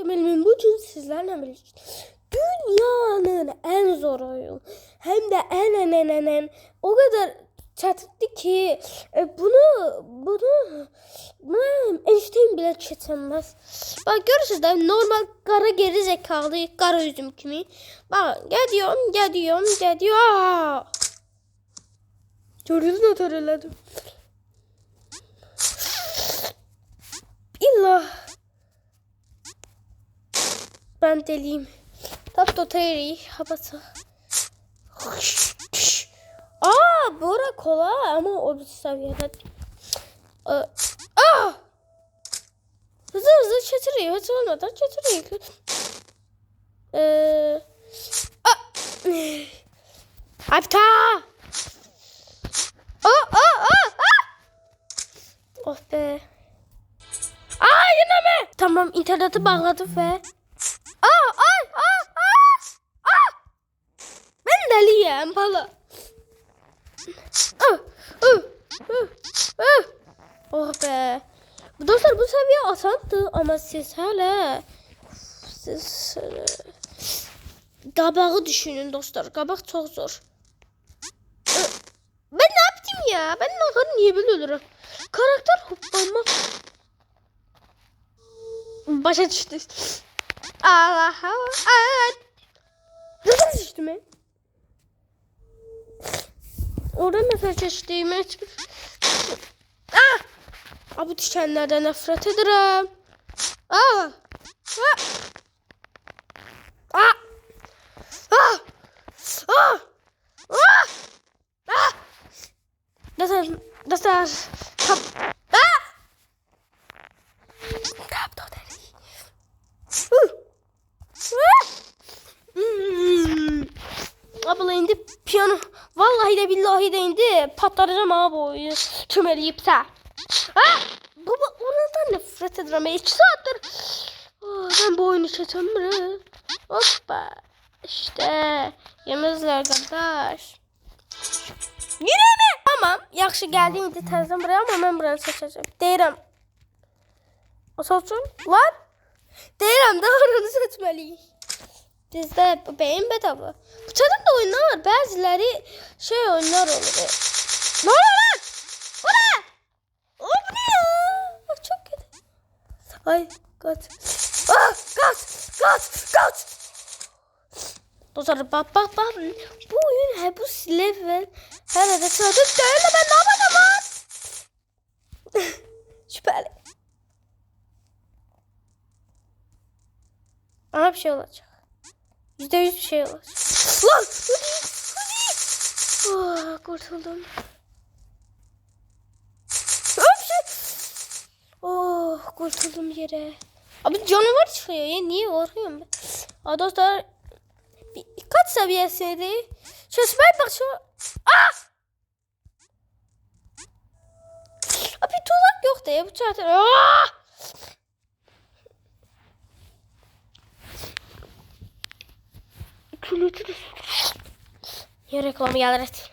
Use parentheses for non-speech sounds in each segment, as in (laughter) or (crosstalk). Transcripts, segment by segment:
Eminim bugün sizlerle birlikte dünyanın en zor oyunu hem de en en en en, en o kadar çetinti ki e, bunu bunu bunu Einstein bile çetemez. Bak görürsünüz de normal kara geri zekalı kara üzüm kimi. Bak gidiyorum gidiyorum gidiyorum. Gördünüz mü töreledim. İlla ben deliyim. Tap toteri havası. Aa bura kolay ama o bir seviyede. Aa, aa! Hızlı hızlı çetiriyor. Hiç olmadan çetiriyor. Ee, aa! Apta! Aa, aa, aa, aa! Oh be. Aa yine mi? Tamam interneti bağladım ve Aa ay aa aa aa Ben. Oh. Dostlar bu seviye asandı ama siz hala siz hala qabağı düşünün dostlar. Qabaq çok zor. Ben ne yaptım ya? Ben ne niye böyle ölürüm? Karakter hoplanmak Başa düştü. Allah Allah. Nasıl düştü mü? Orada mesela çeşitliğime hiçbir... Ah! Aa, bu dikenlerden nefret ederim. Ah! Ah! Ah! Ah! Ah! Ah! Ah! Nasıl? Nasıl? Kap... Ah! Abla indi piyano. Vallahi de billahi de indi. Patlatacağım abi bu oyunu. Çömeleyipse. Ha! Baba oradan nefret ederim. İki saattir. Oh, ben bu oyunu çekemiyorum. Hoppa. İşte. Yemezler kardeş. Yine mi? Tamam. Yaxşı geldim indi təzədən buraya ama ben buranı seçeceğim. Deyirəm. O seçim. Lan. Deyirəm də oranı seçməliyik. Bizdə bu beyin bedava. Bu çadımda oyunlar var. Bəziləri şey oyunlar olur. Ne oluyor lan? Bu ne? O bu ne ya? Bak çok kötü. Ay kaç. Ah kaç. Kaç. Kaç. Dostlar bak bak bak. Bu oyun hep bu level. Herhalde çadır değil de ben ne yapacağım lan? (laughs) Şüpheli. Ama bir şey olacak. Yüzde yüz bir şey olacak. Lan! Hadi! Oh, kurtuldum. Oh, kurtuldum yere. Abi canavar çıkıyor ya. Niye korkuyorum ben? Aa, dostlar bir, kaç seviyesiydi? Şu süper bak şu. Ah! Abi tuzak yok da bu zaten. Ah! De Ya reklamı gelir et.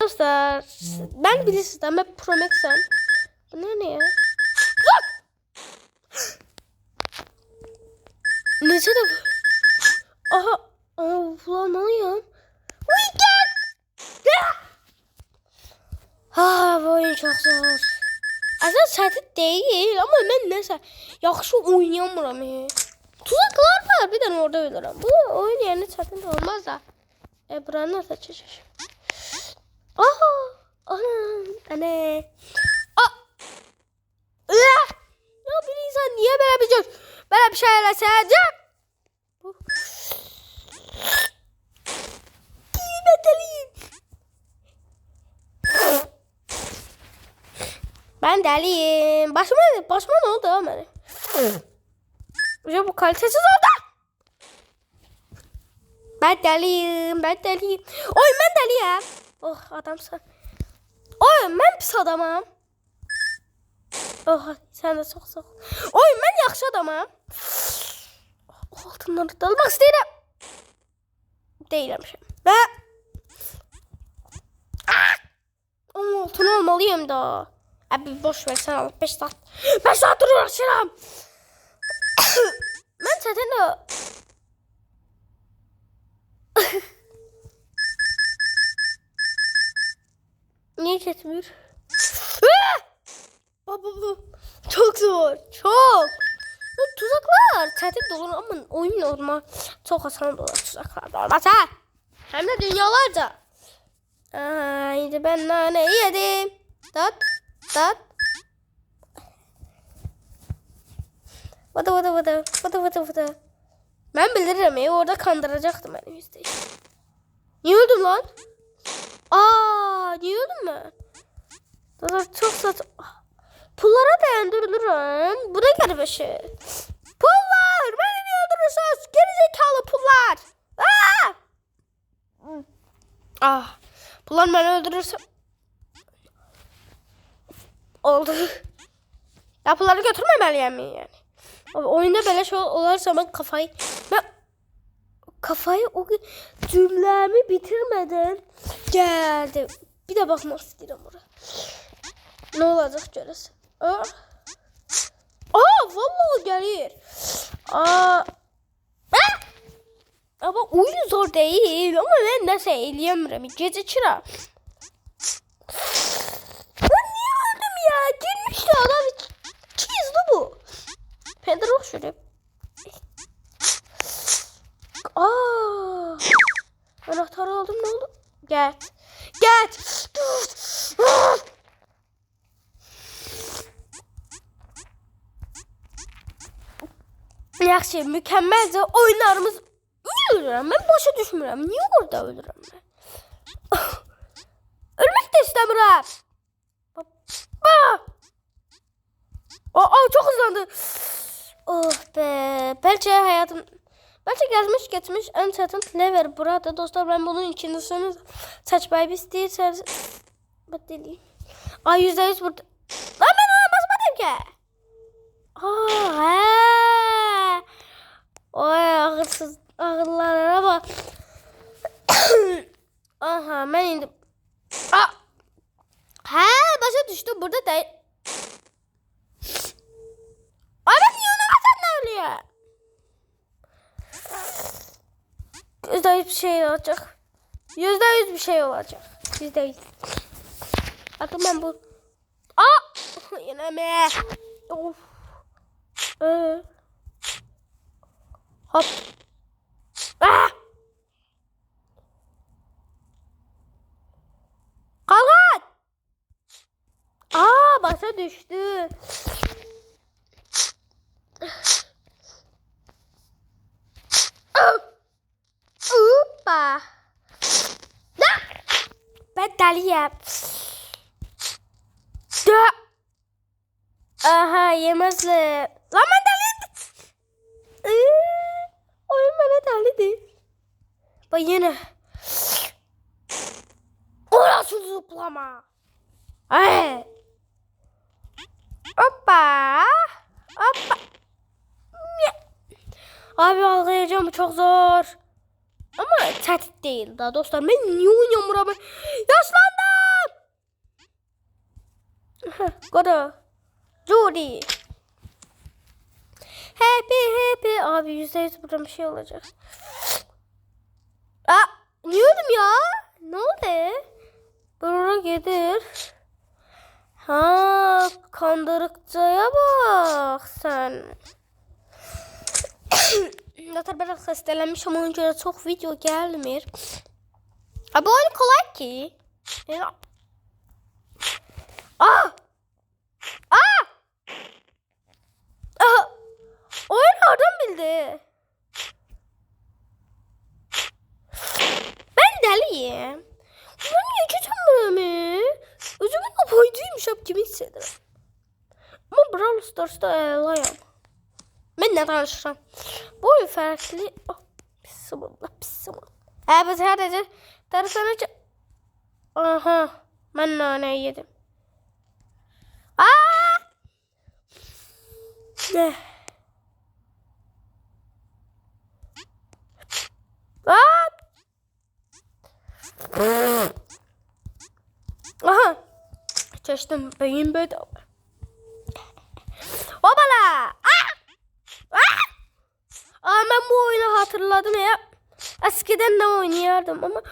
Dostlar ben bilirsiniz ama Pro Max'im. Bunlar ne ya? Bak! De bu. Aha. Aha bulamıyorum. Weekend! Ha bu oyun çok zor. Aslında çetin değil ama ben neyse yaxşı oynayamıram. ya. Tuzaklar var bir tane orada ölürüm. Bu oyun çetin de olmaz da. E buranı nasıl çeşit? Aha! Ana! Anne! Aa! Üah! Ya bir insan niye böyle bir şey, Kime deliyim? Ben deliyim. Başıma, başıma ne oldu ama? Ya bu kalitesiz oldu. Ben deliyim, ben deliyim. Oy ben deliyim. Oh adamsan. Oy ben pis adamam. Oh sen de çok çok. Oy ben yaxşı adamam. Oh, altınları da almak istəyirəm. Deyirəmişəm. Və Ah! Onun altını almalıyım da. Abi boş ver sen al. 5 saat. 5 saat uğraşıram. (coughs) ben zaten de (laughs) Niye çekmiyor? Ah! Bu çok zor. Çok. Tuzaklar tehdit olur ama oyun normal. Çok hasan dolar tuzaklar normal. Ha? Hem de dünyalarca. Haydi ben nane yedim. Tat tat. Vada vada vada. Vada vada vada. Ben bilirim ya orada kandıracaktım beni yüzde yüz. Niye öldüm lan? Aa, niye öldüm ben? Dur çok sat. Pullara dayandırılırım. Bu ne şey. Pullar! Beni niye öldürürsünüz? Gerizekalı pullar! Aa! Ah. Pullar beni öldürürse... Oldu. Ya pulları götürmemeliyim mi yani? Abi oyunda böyle şey olursa ben kafayı... Ben kafayı o cümlemi bitirmeden geldi. Bir de bakmak istedim oraya. Ne olacak görəsən? Aa. Vallahi gəlir. Aa. Ama oyun zor değil ama ben nəsə eləyəmirəm. Gecikirəm. Ben niye öldüm ya? Girmişti adam. Çizdi bu. Pedro şuraya. Aa. Anahtarı aldım ne oldu? Gel. Gel. Yaxşı, mükəmməlcə oyunlarımız Niyə ölürəm? Mən başa düşmürəm. Niyə orada ölürəm mən? (laughs) Ölmək də istəmirəm. Baba! Aa, çok hızlandı. Oh be. Belki hayatım... Belki gelmiş geçmiş en çetin lever burada. Dostlar ben bunun ikincisini seçmeyi istiyorsanız... Bak deliyim. Ay yüzde yüz burada. Lan ben ona basmadım ki. Aa, he. Oy ağırsız ağırlara bak. (coughs) Aha ben indim. Aa. He başa düştü burada değil. Ana niye ona atan oluyor? Yüzde yüz bir şey olacak. Yüzde yüz bir şey olacak. Yüzde yüz. Bakın ben bu. Aa! (laughs) Yine mi? Of. Ee. Hop. Ah! Kalk! Aa başa düştü. Da. Ben deliyim. Aha yemezler. Lan ben deliyim. Ee, oyun bana deli değil. Bak yine. Orası zıplama. Ay. Hoppa. Hoppa. Abi ağlayacağım çok zor. Ama tehdit değil daha dostlar. Ben niye oynayamıyorum? Yaşlandım. Godo. Judy. Happy happy. Abi yüzde yüz burada bir şey olacak. Öldüm ya? Ne oldu? Buraya gelir. Ha, kandırıkçaya bak sen. (coughs) Zaten biraz xəstələnmişəm, ona görə çox video gəlmir. Ha, bu oyun kolay ki. Yəni... Aa! Aa! Aa! Oyun oradan bildi. Ben deliyim. Ben niye geçemiyorum? Özümün apaydıymış gibi hissederim. Ama Brawl Stars'da elayam. Ben ne danışıram? Bu oyun farklı. Oh, pis sıvırla pis. Ha biz sadece darısanıca... Aha. Ben naneyi yedim. Aa! Ne? Aha. Çeştim beyin bedava. Hopala. Aa! Aa! Aa ben bu oyunu hatırladım ya. Eskiden de oynayardım ama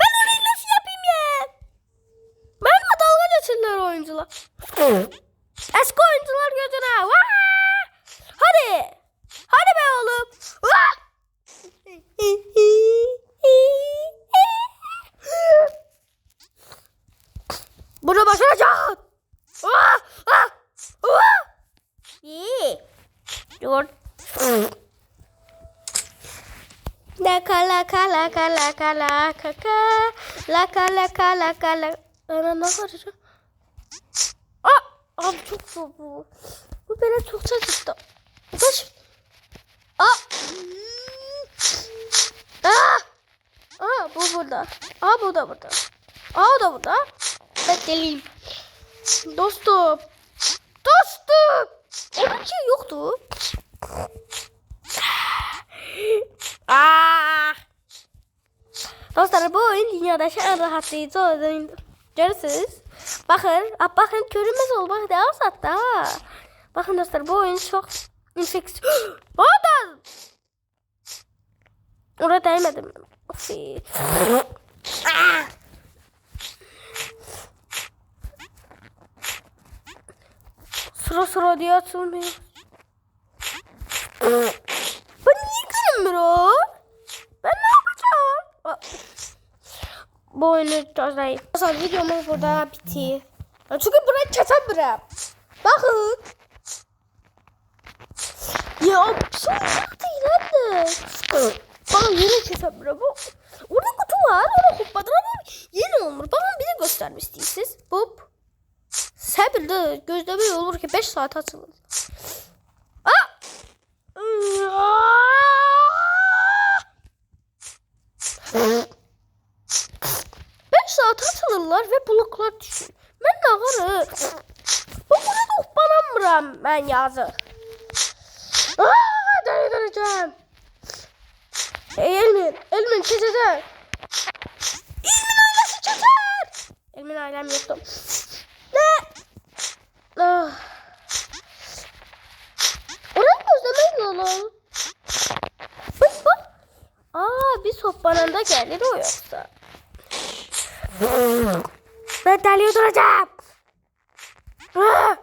ben orayı nasıl yapayım ya? Benimle dalga geçirdiler oyuncular. Eski oyuncular gözüne. Vaa! Hadi. Hadi be oğlum. Vaa! Bunu başaracaksın. Dur. Laka laka laka laka laka ka laka laka laka laka Hemen nasıl arayacağım? Aa, abi çok zor bu. Bu beni çok çacıttı. Kaç. Aa. Aa. Aa bu burada. Aa bu da burada. Aa o da burada. Bekleyelim. Dostum. Dostum. Onun şey yoktu. Aa! Dostlar bu oyun dünyadaki en rahatlayıcı oyun. Görürsünüz. Bakın, a, bakın görünmez olmak daha sattı ha. Bakın dostlar bu oyun çok infeksiyon. (gasps) Orada. Orada değmedim. Of. Aa! Sıra sıra diye açılmıyor. Kırmıyor? Ben ne yapacağım? Bu oyunu çözeyim. Arkadaşlar videomuz burada bitti. Çünkü burayı kesebilirim. Bakın. Ya son değil anne. Bana yeni kesebilirim. Bu- Orada kutu var. Orada kupadıramam. Yeni olmuş. Bana bir de göstermiştiniz. Hop. Sebilde gözleme olur ki 5 saat açılır. Aa! 5 atılırlar ve bloklar düşür. Ben de ağırı. Bu burada banamıram ben yazı. Aa, dayıdıracağım. Hey Elmin, Elmin çizede. Elmin ailesi çizer. Elmin ailem yoktu. Ne? Ah. Orayı gözlemeyin oğlum. Aa bir soppanın da gelir o yoksa. Ben terliğe duracağım. Ah!